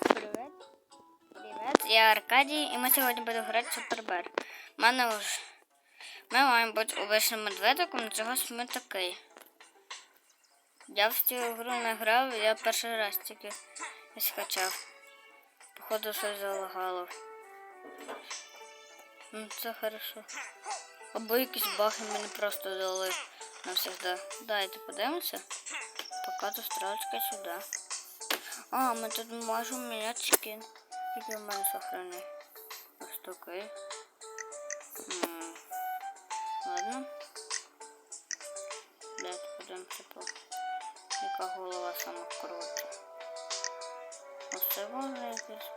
Привет. Привет, я Аркадій, і ми сьогодні будемо грати в Супербер. У мене вже... Ми маємо бути обичним медведиком, але чогось ми такий. Я в цю гру не грав, я перший раз тільки скачав. Походу щось залагало. Ну, це хорошо. Або якісь баги мені просто дали навсегда. Давайте подивимося. Поки стрелочка сюди. А, мы тут можем менять скин. Який у мене сохраний. Ось такий. М, Ладно. Давайте подивимося по яка голова сама крута. Оце можна якесь.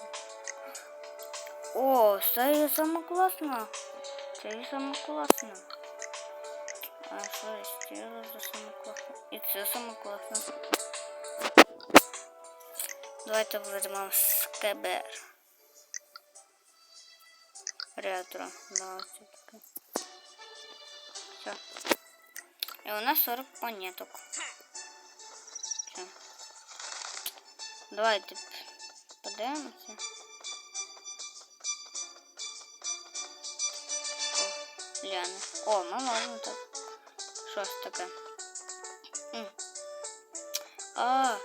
О, це є саме класно. Це є саме. А що є стіло за саме класно? І це саме класно. Давайте введемо скебер. Ретро. Да, все таки. Все. І у нас 40 монеток. Все. Давайте подивимося. О, Ляна. О, ми можемо так. Щось таке. М. А,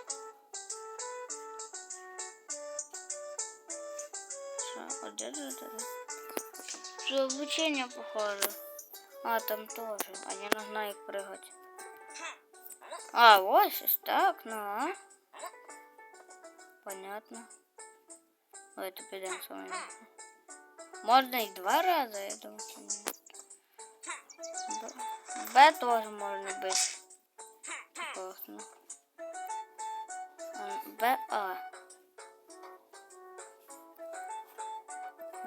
это, вот это? Что, обучение похоже. А, там тоже. А я не знаю, как прыгать. А, вот сейчас так, ну а. Понятно. Давайте пойдем с вами. Можно и два раза, я думаю. Б, Б тоже можно быть. Классно. А, Б, А.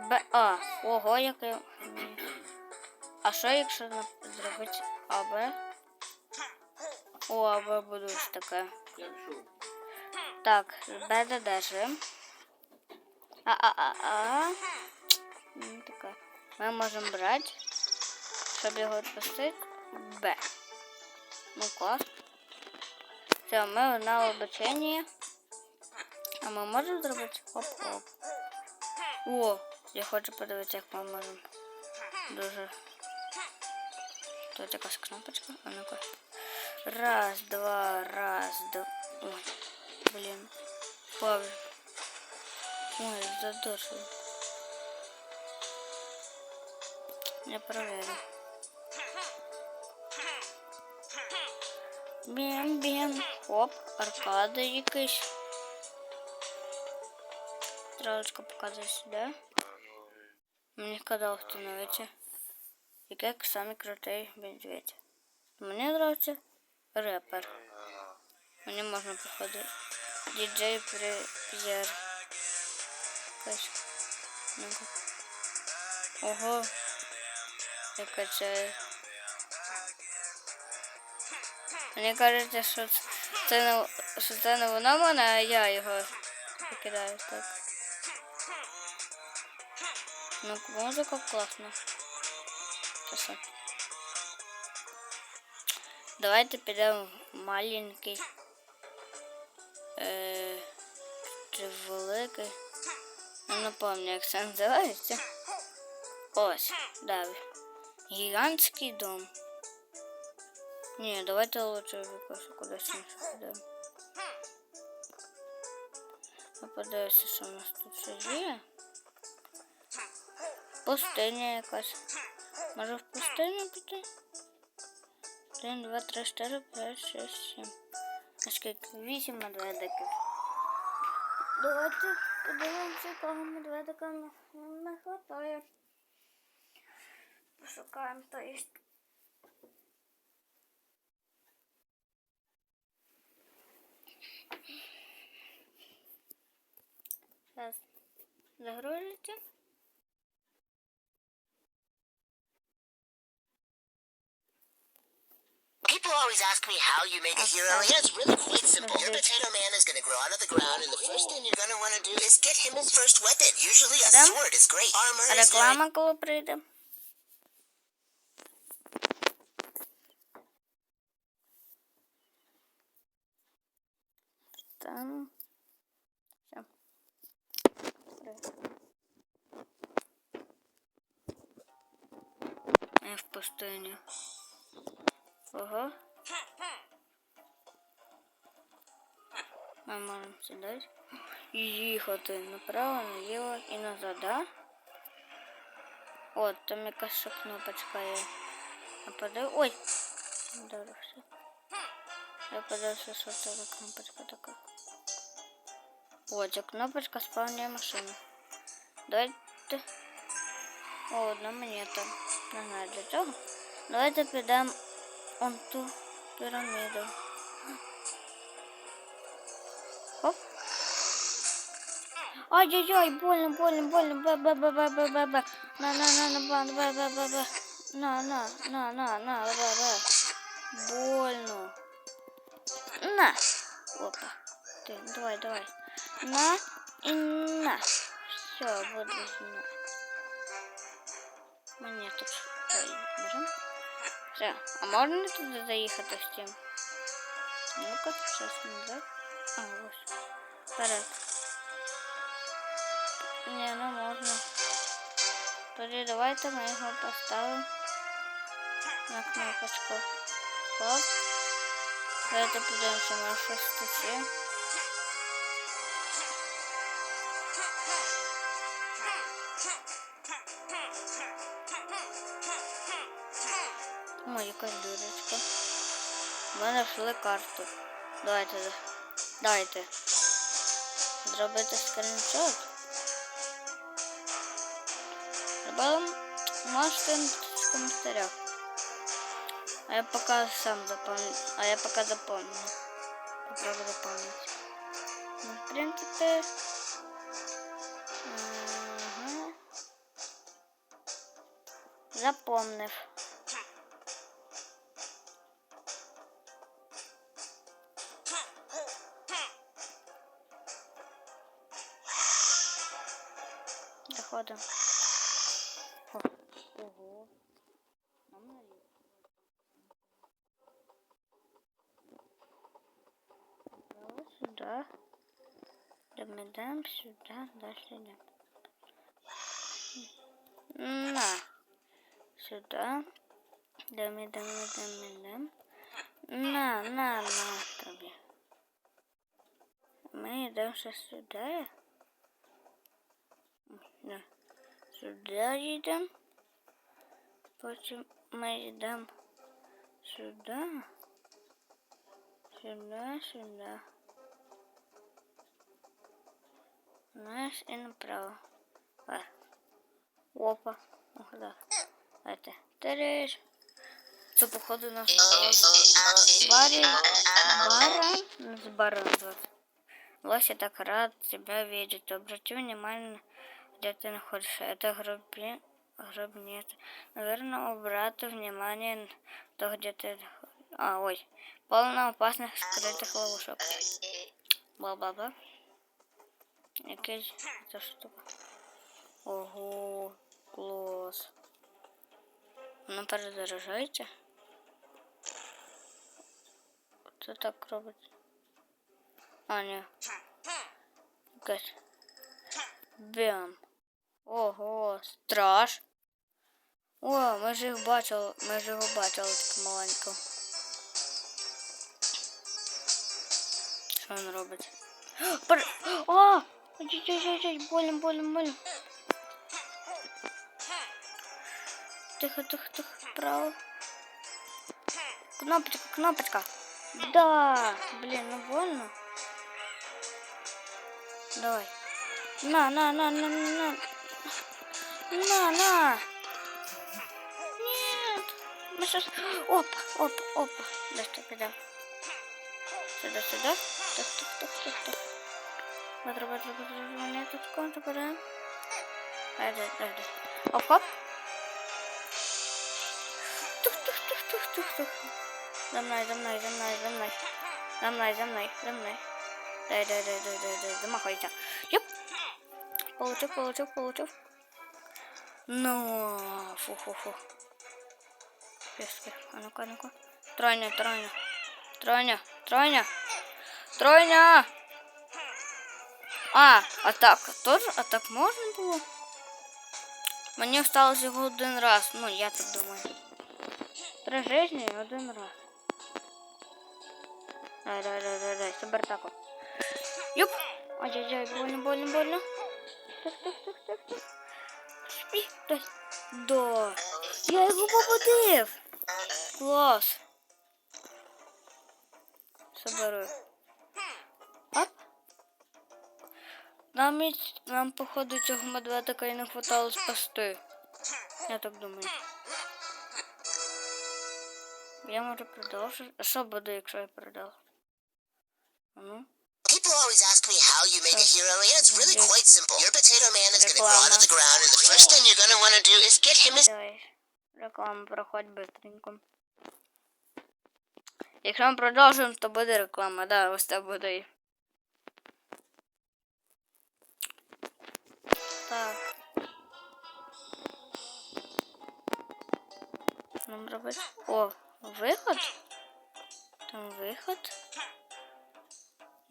Б. А. Ого, яке. А що якщо зробити АБ? О, АБ буде ось таке. Так, Б додержим. А, а, а, а. Ну, таке. Ми можемо брати, щоб його відпустити. Б. Ну клас. Все, ми на обученні. А ми можемо зробити хоп-хоп. О, я хочу подивитися, як ми можемо. Дуже. Тут якась кнопочка. А ну-ка. Раз, два, раз, два. Ой, блін. Павль. Ой, задушив. Я проверю. Бім-бім. Хоп, аркада якийсь. Стрелочка сюда. Мне когда установите. И как самый крутой медведь. Мне нравится рэпер. Мне можно походу диджей. Ну-ка. Ого. Я качаю. Мені кажеться, що це не, що це не воно мене, а я його покидаю так. Ну, музыка классная. Красота. Давайте підемо в маленький. Е, чи великий. Я не пам'ятаю, як це називається. Ось, давай. Гігантський дом. Ні, давайте лучше якось кудись інше підемо. Я подивлюся, що у нас тут ще є. Пустиня якась. Може в пустиню піти? Один, два, три, чотири, п'ять, шість, сім. А скільки? Вісім медведиків. Давайте подивимося, якого медведика не, не хватає. Пошукаємо, то є. Зараз загрузиться. People always ask me how you make a hero, and it's really quite simple. Your potato man is going to grow out of the ground, and the first thing you're going to want to do is get him his first weapon. Usually, a Them? sword is great. Armor is very там. Все. Я в пустыне. Ого. Ми можемо сюди. І їхати направо, наліво і назад, да? От, там якась ще кнопочка є. А подив... Ой! Дорогся. Я подивився, що це за кнопочка така. О, ця кнопочка спавнює машину. Давайте. О, одна монета. Не знаю для чого. Давайте підемо он ту піраміду. Хоп. Ай-яй-яй, больно, больно, больно, бе бе бе бе бе бе бе На, на, на, на, бе бе бе бе бе На, на, на, на, на, бе бе Больно. На. Опа. Ты, давай, давай. На и на. Все, вот на. Монету. Все. А можно туда заехать с тем? Ну-ка, сейчас назад. А, ось. Вперед. Не, ну можна. Тоді давайте ми його поставимо на кнопочку. Хоп. Давайте подивимося, може щось тут якась дурочка. Ми знайшли карту. Давайте. Давайте. Зробити скріншот. Добавим можете в комментариях. А я пока сам запомню. А я пока запомню. Попробую запомнить. Ну, в принципе... Ага. Запомнив. Доходим. О, Ого. Нам налево. Направо сюда. Домедам сюда, дальше идем. На. Сюда. Домедам, домедам. На, на, на тобі. Ми йдемо ще сюди. На Сюди їдемо. Потім ми йдемо сюди. Сюди, сюди. Знаєш, і направо. А. Опа. Ох, да. Это. Тереш. Це, походу, наш барин. Барон. С барон звать. Лося так рад тебя видеть. Обрати внимание, где ты находишься. Это гроби... гробница. Наверное, обрати внимание то, где ты... А, ой. Полно опасных скрытых ловушек. Бла-бла-бла. Якась ця штука. Ого, клас. Воно перезаряджається? Це так робить. А, ні. Якась. Ого, страж. О, ми ж їх бачили, ми ж його бачили таке маленько. Що він робить? Пер... А! Ой-ой-ой, больно, больно, больно. Тихо, тихо, тихо, право. Кнопочка, кнопочка. Да, блин, ну больно. Давай. На, на, на, на, на, на. На. Нет. Мы сейчас... Опа, опа, опа. Да что, куда? Сюда, сюда. Так, так, так, так, так. Быстро, быстро, быстро, монеточку забираем. Дальше, дальше. Оп, хоп. Тух, тух, тух, тух, тух, тух. За мной, за мной, за мной, за мной. За мной, за мной, за мной. Дай, дай, дай, дай, дай, дай, замахивайся. Юп. Получил, получил, получил. Ну, фу, фу, фу. Пески. А ну-ка, а ну-ка. Тройня, тройня. Тройня, тройня. Тройня! А, а так теж, а так можна було? Мені осталось його один раз. Ну, я так думаю. Три жизни один раз. Дай, дай, дай, дай, дай, супер тако. Юп! Ай-яй-яй, больно, больно, больно. Так, так, так, так, так. Да. Я його побудив. Клас. Соберу. Оп. Нам, і- нам походу, цього медведика і не хватало спасти. Я так думаю. Я можу продовжити. А що буде, якщо я продовжу? А Ну. Me how you make a hero, and it's really quite simple. Your potato man is going to grow out of the ground, and the first thing you're going to want to do is get him his Давай. Реклама проходь быстренько. Якщо ми продовжуємо, то буде реклама. Да, ось це буде. Так. Нам робити. О, виход? Там виход.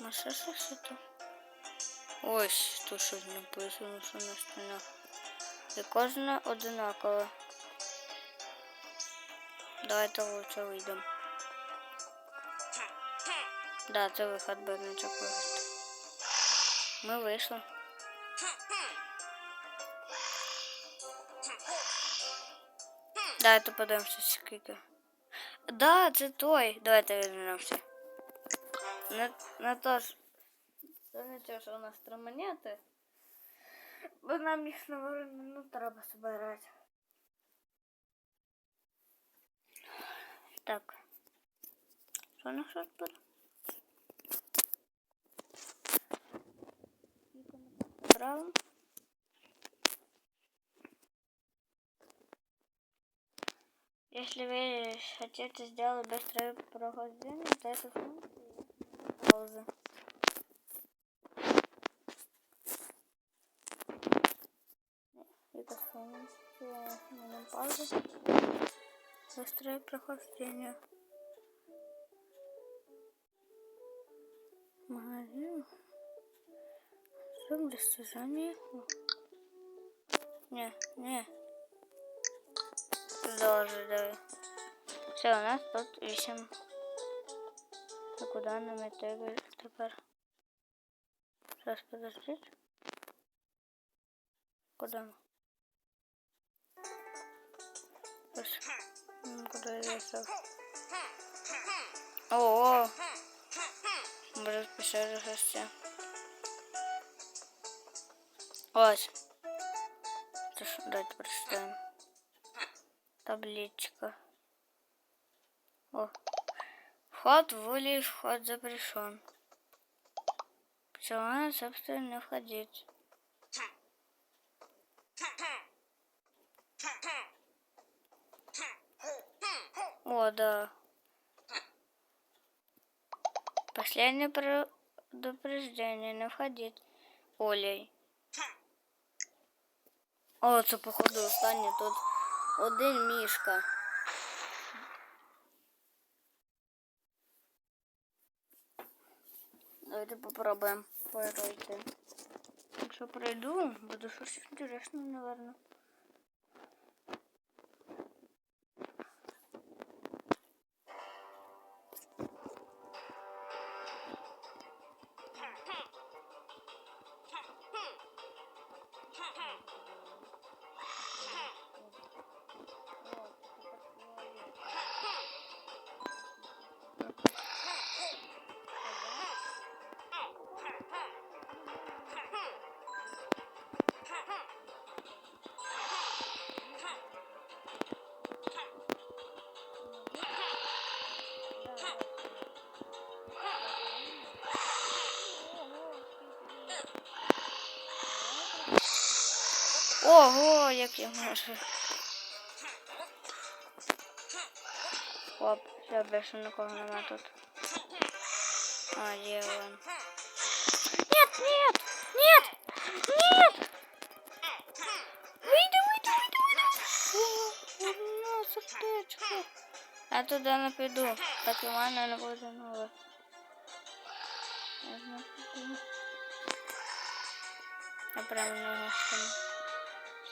Ну що що що там? Ось тут щось написано, що на стінах. І кожна одинакова. Давайте лучше вийдемо. Да, це виход без нічого. Ми вийшли. Давайте подивимося скільки. Да, це той. Давайте вернемося. Не, не не те, що у нас три монети. Бо нам їх наверное, ну, треба збирати. Так. Що у нас щось буде? Браво. Если вы хотите сделать быстрое прохождение, то это функция паузы. Это функция на паузу. Быстрое прохождение. Магазин. Срок достижения. Не, не. Продолжи, давай. Все, у нас тут 8. А куда нам это тепер? Сейчас подождите. Куда мы? Ось. М, Куда я зайшов? О, може пішли щось. Ось. Це ж давайте прочитаємо. Табличка. О. Вход в улей, вход запрещен. Пчела, собственно, входить. О, да. Последнее предупреждение. Не входить. Олей. О, це походу останнє тут один мішка. Давайте попробуємо пройти. Якщо пройду, щось інтересне, наверное. Ого, як я можу. Оп, все, більше нікого нема тут. А, є він. Нет, нет, нет, нет! Вийди, вийди, вийди, вийди! О, сердечко. Я туди не піду, так і в мене не буде нове. Я не піду.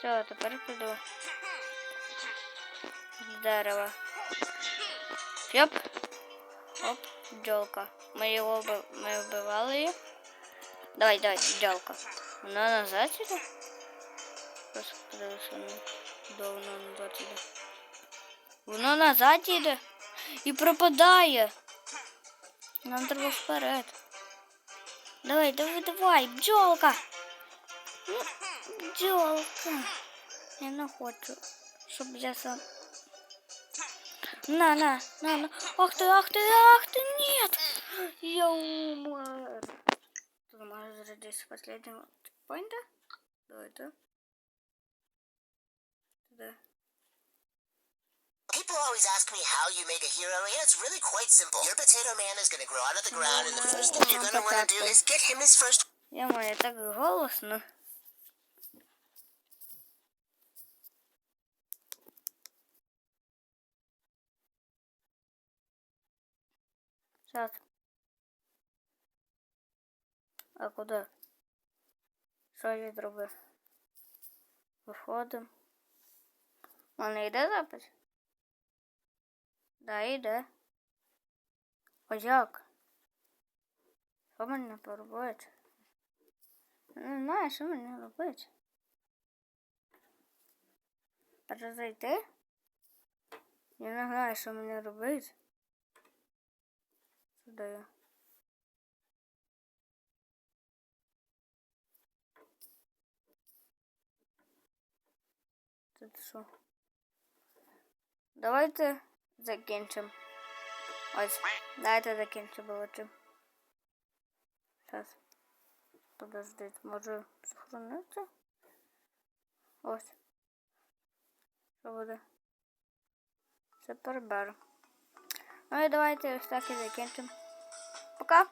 Все, тепер піду. З дерева. Йоп. Оп, бджолка. Ми його вби- ми вбивали її. Давай, давай, бджолка. Вона назад іде? Просто подивися, ну, де вона назад іде. Воно назад іде і пропадає. Нам треба вперед. Давай, давай, давай, бджолка. ну, Бджолка. Я не хочу, щоб я сам. На, на, на, на. Ах ты, ах ты, ах ты, нет! Я умер. Тут можно зарядиться последнего. Давай, да? Да. People always ask me how you make a hero, and it's really quite simple. Your potato man is gonna grow out of the ground, and the first thing you're gonna wanna do is get him his first Я маю так голосно. Сейчас. А куди? Що я зробив? Виходимо. У мене йде запис? Да, йде. А як? Що мене поробити? Не знаю, що мені робити. Перезайти? Я не знаю, що мені робити. Сюди я. Тут що? Давайте закінчимо. Ось, давайте закінчимо лучше. Зараз. Подождіть, може сохранити? Ось. Що буде? Це перебер. Ну і давайте ось так і закінчимо. Пока!